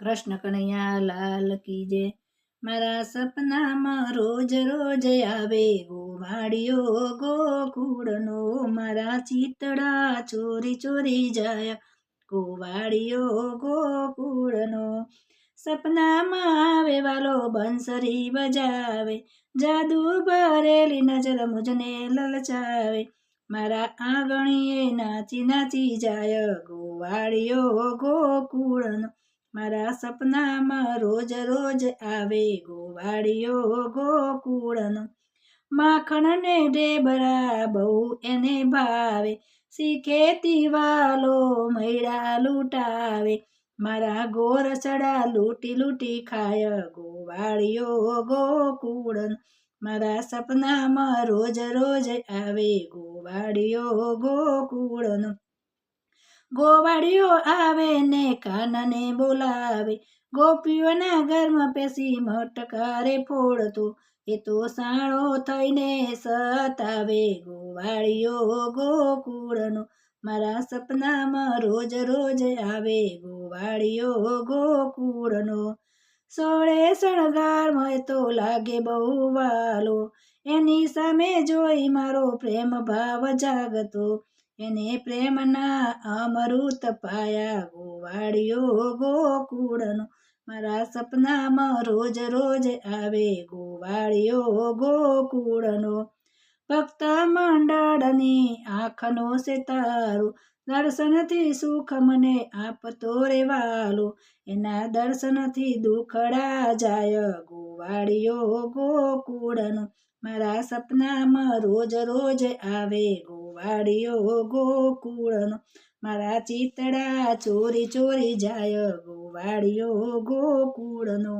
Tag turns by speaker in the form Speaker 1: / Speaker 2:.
Speaker 1: કૃષ્ણ કનૈયા લાલ કી જય. મારા સપનામાં રોજ રોજ આવે ગોવાડિયો ગોકુળનો. મારા ચિતડા ચોરી ચોરી જાય ગોવાડિયો ગોકુળનો. સપનામાં આવે વાલો બંસરી બજાવે, જાદુ ભરેલી નજર મુજને લલચાવે. મારા આંગણીએ નાચી નાચી જાય ગોવાળિયો ગોકુળનો. મારા સપનામાં રોજ રોજ આવે ગોવાળિયો ગોકુળનો. માખણને ઢેબરા બહુ એને ભાવે શીખેતી વાલો મૈડા લૂંટાવે. મારા ગોરસડા લૂંટી લૂંટી ખાય ગોવાળિયો ગોકુળનો. મારા સપનામાં રોજ રોજ આવે ગોવાળિયો ગોકુળનો. ગોવાળિયો આવે ને કાનને બોલાવે. ગોપીઓના ઘરમાં પેસી મટકારે ફોડતો. એ તો સાણો થઈને સતાવે. ગોવાળીઓ ગોકુળનો. મારા સપનામાં રોજ રોજ આવે. ગોવાળીઓ ગોકુળનો. સોળે શણગારમાં તો લાગે બહુ વાલો. એની સામે જોઈ મારો પ્રેમ ભાવ જાગતો. એને પ્રેમના અમૃત પાયા ગોવાળિયો ગોકુળનો. મારા સપનામાં રોજ રોજ આવે ગોવાળિયો ગોકુળનો. ભક્ત મંડળની આંખનો સિતારો, દર્શનથી સુખ મને આપતો રેવાલો એના દર્શનથી દુખડા જાય ગોવાળિયો ગોકુળનો. મારા સપનામાં રોજ રોજ આવે ગોવાળિયો ગોકુળનો. મારા ચિતડા ચોરી ચોરી જાય ગોવાળિયો ગોકુળનો.